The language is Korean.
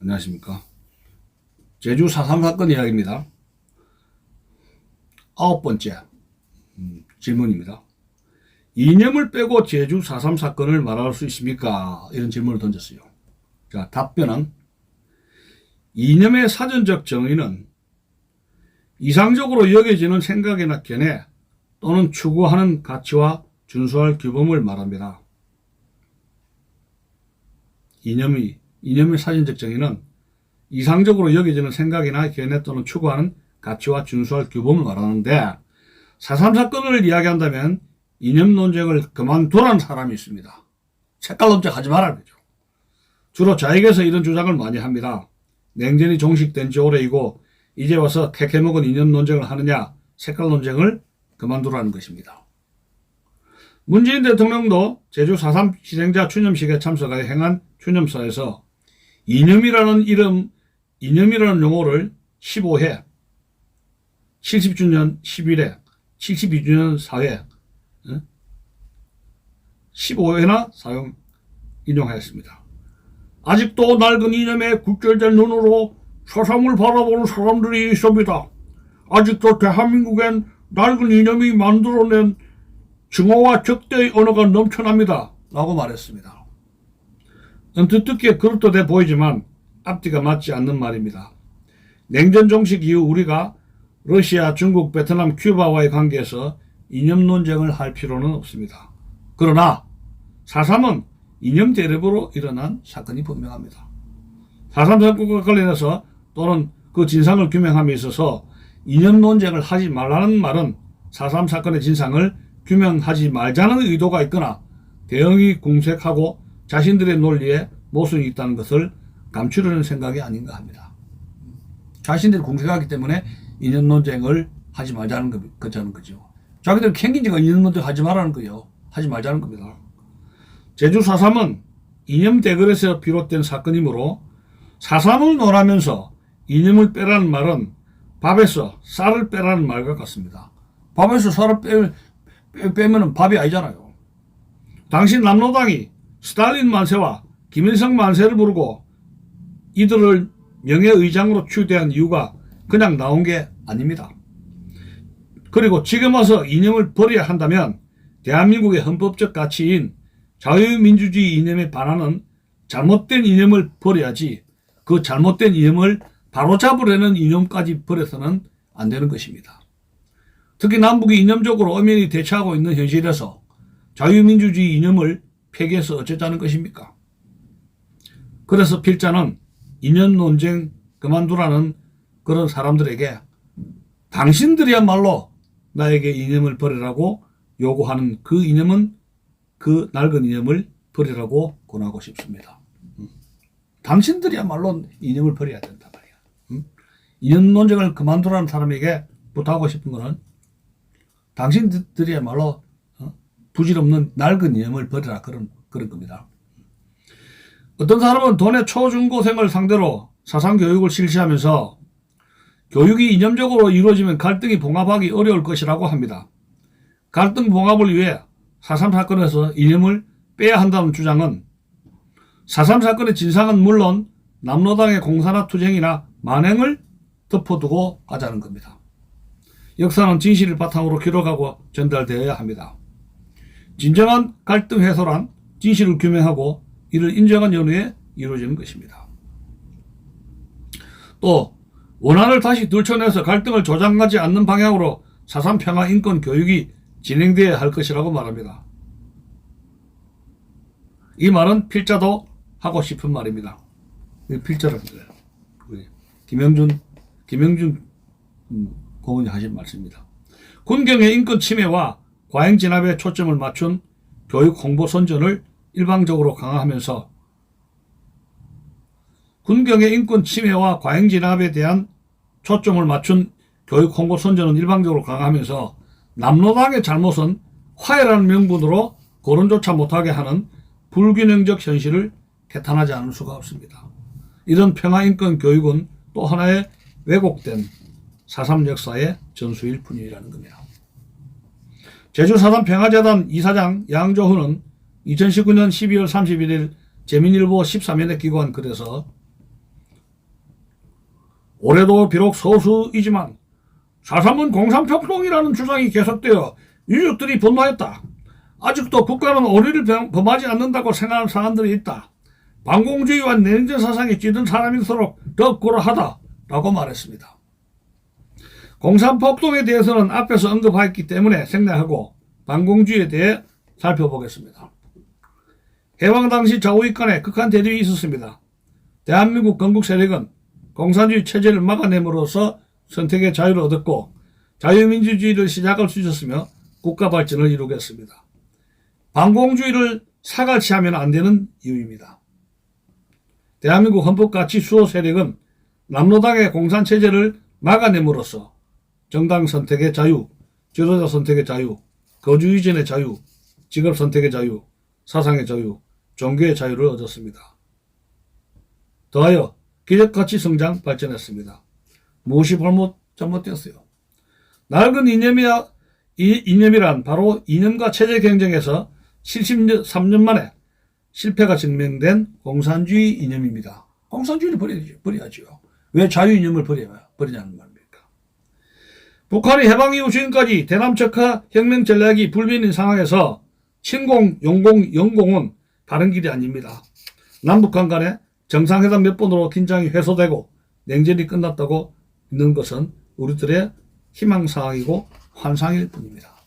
안녕하십니까. 제주 4.3 사건 이야기입니다. 아홉 번째 음, 질문입니다. 이념을 빼고 제주 4.3 사건을 말할 수 있습니까? 이런 질문을 던졌어요. 자, 답변은 이념의 사전적 정의는 이상적으로 여겨지는 생각이나 견해 또는 추구하는 가치와 준수할 규범을 말합니다. 이념이 이념의 사전적 정의는 이상적으로 여겨지는 생각이나 견해 또는 추구하는 가치와 준수할 규범을 말하는데 4.3 사건을 이야기한다면 이념 논쟁을 그만두라는 사람이 있습니다. 색깔 논쟁 하지 말아야 되죠. 주로 자익에서 이런 주장을 많이 합니다. 냉전이 종식된 지 오래이고 이제 와서 캐캐먹은 이념 논쟁을 하느냐 색깔 논쟁을 그만두라는 것입니다. 문재인 대통령도 제주 4.3 희생자 추념식에 참석하여 행한 추념사에서 이념이라는 이름, 이념이라는 용어를 15회, 70주년 10일에, 72주년 4회, 15회나 사용, 인용하였습니다. 아직도 낡은 이념에 굳절된 눈으로 사삼을 바라보는 사람들이 있습니다. 아직도 대한민국엔 낡은 이념이 만들어낸 증오와 적대의 언어가 넘쳐납니다. 라고 말했습니다. 언뜻 듣기에 그렇듯해 보이지만 앞뒤가 맞지 않는 말입니다. 냉전 종식 이후 우리가 러시아, 중국, 베트남, 큐바와의 관계에서 이념 논쟁을 할 필요는 없습니다. 그러나 4.3은 이념 대립으로 일어난 사건이 분명합니다. 4.3 사건과 관련해서 또는 그 진상을 규명함에 있어서 이념 논쟁을 하지 말라는 말은 4.3 사건의 진상을 규명하지 말자는 의도가 있거나 대응이 궁색하고 자신들의 논리에 모순이 있다는 것을 감추려는 생각이 아닌가 합니다. 자신들이 궁색하기 때문에 이념 논쟁을 하지 말자는 거, 거자는 거죠. 자기들 캥기지가 이념 논쟁 하지 말라는 거예요. 하지 말자는 겁니다. 제주 4.3은 이념 대결에서 비롯된 사건이므로 4.3을 논하면서 이념을 빼라는 말은 밥에서 쌀을 빼라는 말과 같습니다. 밥에서 쌀을 빼, 빼, 빼면 밥이 아니잖아요. 당시 남로당이 스탈린 만세와 김일성 만세를 부르고 이들을 명예의장으로 추대한 이유가 그냥 나온 게 아닙니다. 그리고 지금 와서 이념을 버려야 한다면 대한민국의 헌법적 가치인 자유민주주의 이념에 반하는 잘못된 이념을 버려야지 그 잘못된 이념을 바로잡으려는 이념까지 버려서는 안 되는 것입니다. 특히 남북이 이념적으로 엄연히 대처하고 있는 현실에서 자유민주주의 이념을 폐기해서 어쩌자는 것입니까? 그래서 필자는 이념 논쟁 그만두라는 그런 사람들에게 당신들이야말로 나에게 이념을 버리라고 요구하는 그 이념은 그 낡은 이념을 버리라고 권하고 싶습니다. 음. 당신들이야말로 이념을 버려야 된다 말이야. 음. 이념 논쟁을 그만두라는 사람에게 부탁하고 싶은 것은 당신들이야말로 어? 부질없는 낡은 이념을 버리라 그런 그런 겁니다. 어떤 사람은 돈의 초중고생을 상대로 사상 교육을 실시하면서 교육이 이념적으로 이루어지면 갈등이 봉합하기 어려울 것이라고 합니다. 갈등 봉합을 위해 4.3 사건에서 이념을 빼야 한다는 주장은 4.3 사건의 진상은 물론 남로당의 공사나 투쟁이나 만행을 덮어두고 가자는 겁니다. 역사는 진실을 바탕으로 기록하고 전달되어야 합니다. 진정한 갈등 해소란 진실을 규명하고 이를 인정한 연후에 이루어지는 것입니다. 또 원한을 다시 들춰내서 갈등을 조장하지 않는 방향으로 사상 평화 인권 교육이 진행되어야 할 것이라고 말합니다. 이 말은 필자도 하고 싶은 말입니다. 필자랍니다. 우리 김영준 김영준 음, 고문이 하신 말씀입니다. 군경의 인권 침해와 과잉 진압에 초점을 맞춘 교육 홍보 선전을 일방적으로 강화하면서 군경의 인권 침해와 과잉 진압에 대한 초점을 맞춘 교육 홍보 선전은 일방적으로 강화하면서 남로당의 잘못은 화해라는 명분으로 거론조차 못하게 하는 불균형적 현실을 개탄하지 않을 수가 없습니다. 이런 평화인권 교육은 또 하나의 왜곡된 4.3 역사의 전수일 뿐이라는 겁니다. 제주 4.3 평화재단 이사장 양조훈은 2019년 12월 31일 재민일보 13연에 기고한 글에서 올해도 비록 소수이지만 4.3은 공산평통이라는 주장이 계속되어 유족들이 분노했다. 아직도 국가는 오리를 범- 범하지 않는다고 생각하는 사람들이 있다. 반공주의와 내정적 사상에 찌든 사람일수록 더 고라하다. 라고 말했습니다. 공산폭동에 대해서는 앞에서 언급했기 때문에 생략하고 반공주의에 대해 살펴보겠습니다. 해방 당시 좌우익 간에 극한 대립이 있었습니다. 대한민국 건국 세력은 공산주의 체제를 막아냄으로써 선택의 자유를 얻었고 자유민주주의를 시작할 수 있었으며 국가 발전을 이루겠습니다. 반공주의를 사갈치하면 안 되는 이유입니다. 대한민국 헌법 가치 수호 세력은 남로당의 공산 체제를 막아냄으로써 정당 선택의 자유, 지도자 선택의 자유, 거주 이전의 자유, 직업 선택의 자유, 사상의 자유, 종교의 자유를 얻었습니다. 더하여 기적같이 성장 발전했습니다. 무엇이 잘못, 잘못되었어요? 낡은 이념이야, 이 이념이란 바로 이념과 체제 경쟁에서 73년 만에 실패가 증명된 공산주의 이념입니다. 공산주의를 버려야죠. 버려야죠. 왜 자유 이념을 버려요? 버리냐는 말입니까? 북한이 해방 이후 지금까지 대남척화 혁명 전략이 불변인 상황에서 침공, 용공, 영공은 바른 길이 아닙니다. 남북한 간에 정상회담 몇 번으로 긴장이 해소되고 냉전이 끝났다고 믿는 것은 우리들의 희망사항이고 환상일 뿐입니다.